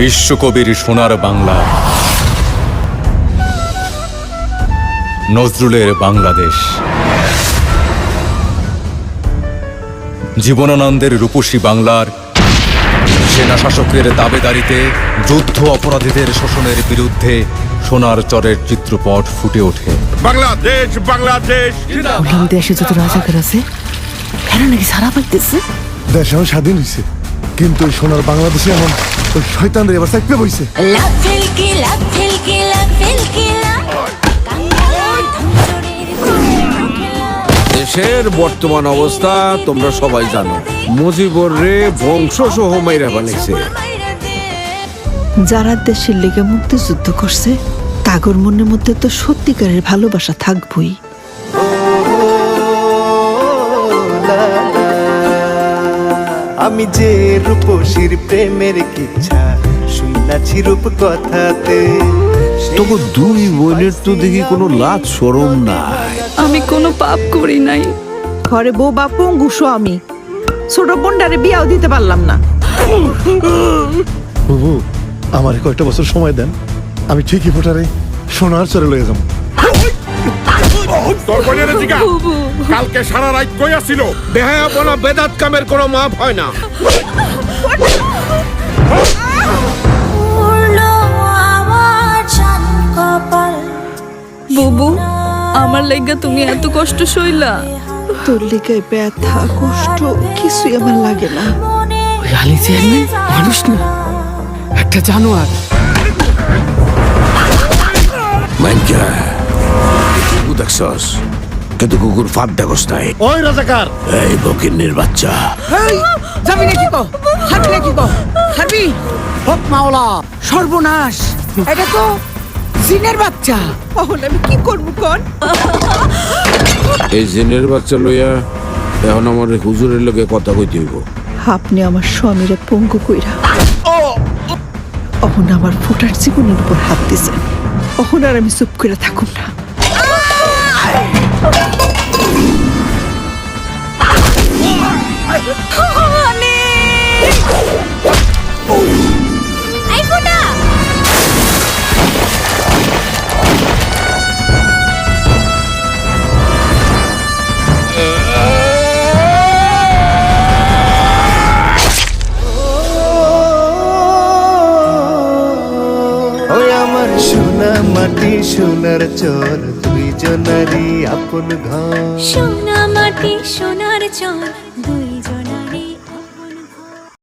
বিশ্বকবির সোনার বাংলা। নজরুলের বাংলাদেশ। জীবনানন্দের রূপসী বাংলার সেনা শাসকের দাবেদারিতে যুদ্ধ অপরাধীদের শোষণের বিরুদ্ধে সোনার চরের চিত্রপট ফুটে ওঠে। বাংলাদেশ বাংলাদেশ দেশে যত রাজাকার আছে এরা নাকি সারা পাইতেছে? দেশ স্বাধীন হয়েছে কিন্তু ওই সোনার বাংলাদেশে এখন ওই শয়তানদের এবার চাকপে বইছে। দেশের বর্তমান অবস্থা তোমরা সবাই জানো। মুজিবর রে বংশ সহ মাইরা দে যারা দেশের লেগে মুক্তিযুদ্ধ করছে তাগর মনের মধ্যে তো সত্যিকারের ভালোবাসা থাকবই। আমি যে রূপসীর প্রেমের কিচ্ছা শুনাছি রূপ কথাতে তবু দুই বোনের তো দেখি কোনো লাজ সরম নাই। আমি কোনো পাপ করি নাই। ঘরে বউ বা পঙ্গুসো আমি। ছোট বোনটারে বিয়াও দিতে পারলাম না। বুবু আমার কয়েকটা বছর সময় দেন। আমি ঠিকই ফোটারে সোনার চরে লয়ে যাব। তোর বোনের জিগা। কালকে সারা রাত কই বেহায়াপনা বেদাত কামের কোনো মাপ হয় না। বুবু আমার লাইগা তুমি এত কষ্ট সইলা। তোর লেগে ব্যথা কষ্ট কিছুই আমার লাগে না। ওই আলী চেয়ারম্যান মানুষ না। একটা জানোয়ার। মাইনকা কুকু দেখছস? কিন্তু কুকুর ফাঁদ দেখস নাই। ওই রাজাকার! এই বকিন্নির বাচ্চা। যাবি নাকি কো? হারবি নাকি কো? হারবি হক মাওলা সর্বনাশ। এটা তো জিনের বাচ্চা। কখন আমি কি করব কোন? এই জেনের বাচ্চা লইয়া এখন আমার হুজুরের লগে কথা কইতে হইব। আপনি আমার স্বামীরে পঙ্গু কইরা অহন আমার ফোটার জীবনের উপর হাত দিছেন। অহন আর আমি চুপ করে থাকুম না। Ha! ওই আমার সোনা মাটি সোনার চর দুইজনারই আপন ঘর। সোনা মাটি সোনার চর